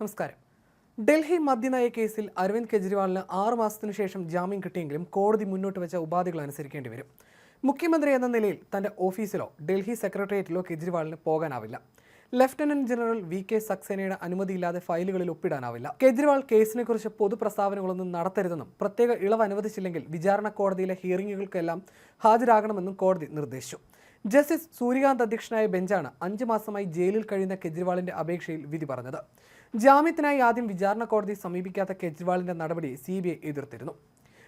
നമസ്കാരം. ഡൽഹി മദ്യനയ കേസിൽ അരവിന്ദ് കെജ്രിവാളിന് ആറു മാസത്തിനു ശേഷം ജാമ്യം കിട്ടിയെങ്കിലും കോടതി മുന്നോട്ട് വെച്ച ഉപാധികൾ അനുസരിക്കേണ്ടി വരും. മുഖ്യമന്ത്രി എന്ന നിലയിൽ തന്റെ ഓഫീസിലോ ഡൽഹി സെക്രട്ടേറിയറ്റിലോ കെജ്രിവാളിന് പോകാനാവില്ല. ലഫ്റ്റനന്റ് ജനറൽ വി കെ സക്സേനയുടെ അനുമതിയില്ലാതെ ഫയലുകളിൽ ഒപ്പിടാനാവില്ല. കെജ്രിവാൾ കേസിനെക്കുറിച്ച് പൊതുപ്രസ്താവനകളൊന്നും നടത്തരുതെന്നും പ്രത്യേക ഇളവ് അനുവദിച്ചില്ലെങ്കിൽ വിചാരണ കോടതിയിലെ ഹിയറിംഗുകൾക്കെല്ലാം ഹാജരാകണമെന്നും കോടതി നിർദ്ദേശിച്ചു. ജസ്റ്റിസ് സൂര്യകാന്ത് അധ്യക്ഷനായ ബെഞ്ചാണ് അഞ്ച് മാസമായി ജയിലിൽ കഴിയുന്ന കെജ്രിവാളിന്റെ അപേക്ഷയിൽ വിധി പറഞ്ഞത്. ജാമ്യത്തിനായി ആദ്യം വിചാരണ കോടതി സമീപിക്കാത്ത കെജ്രിവാളിന്റെ നടപടി സി എതിർത്തിരുന്നു.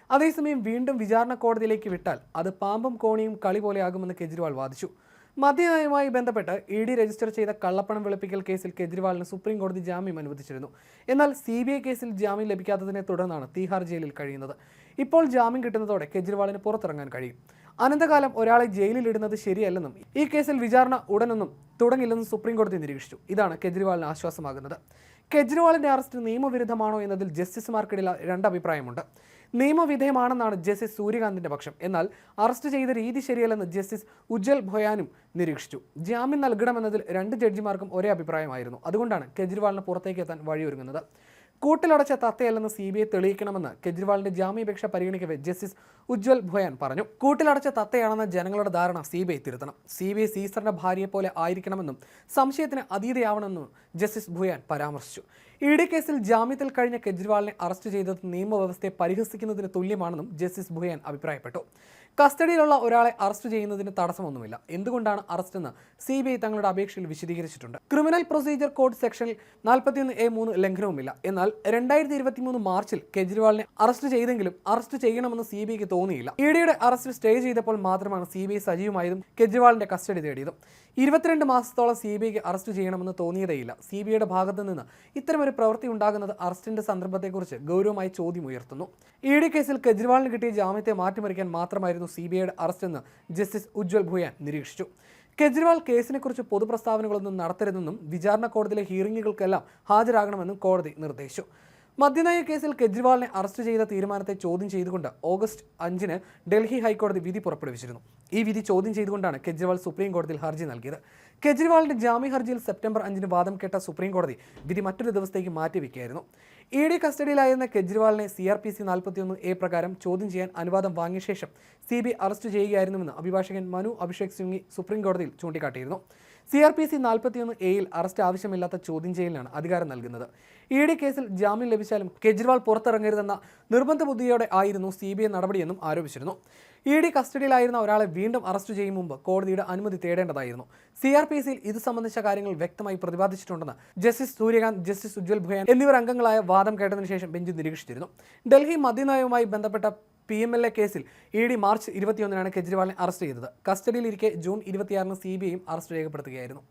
അതേസമയം വീണ്ടും വിചാരണ കോടതിയിലേക്ക് വിട്ടാൽ അത് പാമ്പും കോണിയും കളി പോലെയാകുമെന്ന് കെജ്രിവാൾ വാദിച്ചു. മദ്യനയവുമായി ബന്ധപ്പെട്ട് ഇ ഡി രജിസ്റ്റർ ചെയ്ത കള്ളപ്പണം വെളുപ്പിക്കൽ കേസിൽ കെജ്രിവാളിന് സുപ്രീം കോടതി ജാമ്യം അനുവദിച്ചിരുന്നു. എന്നാൽ സി ബി ഐ കേസിൽ ജാമ്യം ലഭിക്കാത്തതിനെ തുടർന്നാണ് തീഹാർ ജയിലിൽ കഴിയുന്നത്. ഇപ്പോൾ ജാമ്യം കിട്ടുന്നതോടെ കെജ്രിവാളിന് പുറത്തിറങ്ങാൻ കഴിയും. അനന്തകാലം ഒരാളെ ജയിലിലിടുന്നത് ശരിയല്ലെന്നും ഈ കേസിൽ വിചാരണ ഉടനൊന്നും തുടങ്ങില്ലെന്നും സുപ്രീം കോടതി നിരീക്ഷിച്ചു. ഇതാണ് കെജ്രിവാളിന് ആശ്വാസമാകുന്നത്. കെജ്രിവാളിന്റെ അറസ്റ്റ് നിയമവിരുദ്ധമാണോ എന്നതിൽ ജസ്റ്റിസുമാർക്കിടയിൽ രണ്ട് അഭിപ്രായമുണ്ട്. നിയമവിധേയമാണെന്നാണ് ജസ്റ്റിസ് സൂര്യകാന്തിന്റെ പക്ഷം. എന്നാൽ അറസ്റ്റ് ചെയ്ത രീതി ശരിയല്ലെന്ന് ജസ്റ്റിസ് ഉജ്ജൽ ഭൊയാനും നിരീക്ഷിച്ചു. ജാമ്യം നൽകണമെന്നതിൽ രണ്ട് ജഡ്ജിമാർക്കും ഒരേ അഭിപ്രായമായിരുന്നു. അതുകൊണ്ടാണ് കെജ്രിവാളിന് പുറത്തേക്ക് എത്താൻ വഴിയൊരുങ്ങുന്നത്. കൂട്ടിലടച്ച തത്തയല്ലെന്ന് സി ബി ഐ തെളിയിക്കണമെന്ന് കെജ്രിവാളിന്റെ ജാമ്യാപേക്ഷ പരിഗണിക്കവെ ജസ്റ്റിസ് ഉജ്വൽ ഭൊയാൻ പറഞ്ഞു. കൂട്ടിലടച്ച തത്തയാണെന്ന ജനങ്ങളുടെ ധാരണ സി ബി ഐ തിരുത്തണം. സി ബി ഐ സീസറിന്റെ ഭാര്യയെ പോലെ ആയിരിക്കണമെന്നും സംശയത്തിന് അതീതയാവണമെന്നും ജസ്റ്റിസ് ഭുയാൻ പരാമർശിച്ചു. ഇ ഡി കേസിൽ ജാമ്യത്തിൽ കഴിഞ്ഞ കെജ്രിവാളിനെ അറസ്റ്റ് ചെയ്തത് നിയമവ്യവസ്ഥയെ പരിഹസിക്കുന്നതിന് തുല്യമാണെന്നും ജസ്റ്റിസ് ഭുയാൻ അഭിപ്രായപ്പെട്ടു. കസ്റ്റഡിയിലുള്ള ഒരാളെ അറസ്റ്റ് ചെയ്യുന്നതിന് തടസ്സമൊന്നുമില്ല. എന്തുകൊണ്ടാണ് അറസ്റ്റ് എന്ന് സി ബി ഐ തങ്ങളുടെ അപേക്ഷയിൽ വിശദീകരിച്ചിട്ടുണ്ട്. ക്രിമിനൽ പ്രൊസീജിയർ കോഡ് സെക്ഷനിൽ നാൽപ്പത്തിയൊന്ന് എ മൂന്ന് ലംഘനവുമില്ല. എന്നാൽ രണ്ടായിരത്തി ഇരുപത്തി മൂന്ന് മാർച്ചിൽ കെജ്രിവാളിനെ അറസ്റ്റ് ചെയ്തെങ്കിലും അറസ്റ്റ് ചെയ്യണമെന്ന് സി ബി ഐക്ക് തോന്നിയില്ല. ഇ ഡിയുടെ അറസ്റ്റ് സ്റ്റേ ചെയ്തപ്പോൾ മാത്രമാണ് സി ബി ഐ സജീവമായതും കെജ്രിവാളിന്റെ കസ്റ്റഡി തേടിയതും. ഇരുപത്തിരണ്ട് മാസത്തോളം സി ബി ഐക്ക് അറസ്റ്റ് ചെയ്യണമെന്ന് തോന്നിയതേയില്ല. സി ബി ഐയുടെ ഭാഗത്ത് നിന്ന് ഇത്തരമൊരു പ്രവൃത്തി ഉണ്ടാകുന്നത് അറസ്റ്റിന്റെ സന്ദർഭത്തെക്കുറിച്ച് ഗൗരവമായി ചോദ്യം ഉയർത്തുന്നു. ഇ ഡി കേസിൽ കെജ്രിവാളിന് കിട്ടിയ ജാമ്യത്തെ മാറ്റിമറിക്കാൻ മാത്രമായിരുന്നു സി ബി ഐയുടെ അറസ്റ്റെന്ന് ജസ്റ്റിസ് ഉജ്വൽ ഭുയാൻ നിരീക്ഷിച്ചു. കെജ്രിവാൾ കേസിനെക്കുറിച്ച് പൊതുപ്രസ്താവനകളൊന്നും നടത്തരുതെന്നും വിചാരണ കോടതിയിലെ ഹിയറിംഗുകൾക്കെല്ലാം ഹാജരാകണമെന്നും കോടതി നിർദ്ദേശിച്ചു. മദ്യനയ കേസിൽ കെജ്രിവാളിനെ അറസ്റ്റ് ചെയ്ത തീരുമാനത്തെ ചോദ്യം ചെയ്തുകൊണ്ട് ഓഗസ്റ്റ് അഞ്ചിന് ഡൽഹി ഹൈക്കോടതി വിധി പുറപ്പെടുവിച്ചിരുന്നു. ഈ വിധി ചോദ്യം ചെയ്തുകൊണ്ടാണ് കെജ്രിവാൾ സുപ്രീം കോടതിയിൽ ഹർജി നൽകിയത്. കെജ്രിവാളിന്റെ ജാമ്യ ഹർജിയിൽ സെപ്റ്റംബർ അഞ്ചിന് വാദം കേട്ട സുപ്രീം കോടതി വിധി മറ്റൊരു ദിവസത്തേക്ക് മാറ്റിവെക്കുകയായിരുന്നു. ഇ ഡി കസ്റ്റഡിയിലായിരുന്ന കെജ്രിവാളിനെ സി ആർ പി സി നാൽപ്പത്തിയൊന്ന് എ പ്രകാരം ചോദ്യം ചെയ്യാൻ അനുവാദം വാങ്ങിയ ശേഷം സി ബി അറസ്റ്റ് ചെയ്യുകയായിരുന്നുവെന്ന് അഭിഭാഷകൻ മനു അഭിഷേക് സിംഗി സുപ്രീം കോടതിയിൽ ചൂണ്ടിക്കാട്ടിയിരുന്നു. സി ആർ പി സി നാൽപ്പത്തിയൊന്ന് എയിൽ അറസ്റ്റ് ആവശ്യമില്ലാത്ത ചോദ്യം ചെയ്യലിനാണ് അധികാരം നൽകുന്നത്. ഇ ഡി കേസിൽ ജാമ്യം ലഭിച്ചാലും കെജ്രിവാൾ പുറത്തിറങ്ങരുതെന്ന നിർബന്ധ ബുദ്ധിയോടെ ആയിരുന്നു സി ബി ഐ നടപടിയെന്നും ആരോപിച്ചിരുന്നു. ഇ ഡി കസ്റ്റഡിയിലായിരുന്ന ഒരാളെ വീണ്ടും അറസ്റ്റ് ചെയ്യും മുമ്പ് കോടതിയുടെ അനുമതി തേടേണ്ടതായിരുന്നു. സി ആർ പി സിയിൽ ഇത് സംബന്ധിച്ച കാര്യങ്ങൾ വ്യക്തമായി പ്രതിപാദിച്ചിട്ടുണ്ടെന്ന് ജസ്റ്റിസ് സൂര്യകാന്ത് ജസ്റ്റിസ് ഉജ്വൽ ഭുയാൻ എന്നിവർ അംഗങ്ങളായ വാദം കേട്ടതിനു ശേഷം ബെഞ്ച് നിരീക്ഷിച്ചിരുന്നു. ഡൽഹി മദ്യനയവുമായി ബന്ധപ്പെട്ട പി എം എൽ എ കേസിൽ ഇ ഡി മാർച്ച് ഇരുപത്തിയൊന്നിനാണ് കെജ്രിവാളിനെ അറസ്റ്റ് ചെയ്തത്. കസ്റ്റഡിയിലിരിക്കെ ജൂൺ ഇരുപത്തിയാറിന് സി ബി ഐയും അറസ്റ്റ് രേഖപ്പെടുത്തുകയായിരുന്നു.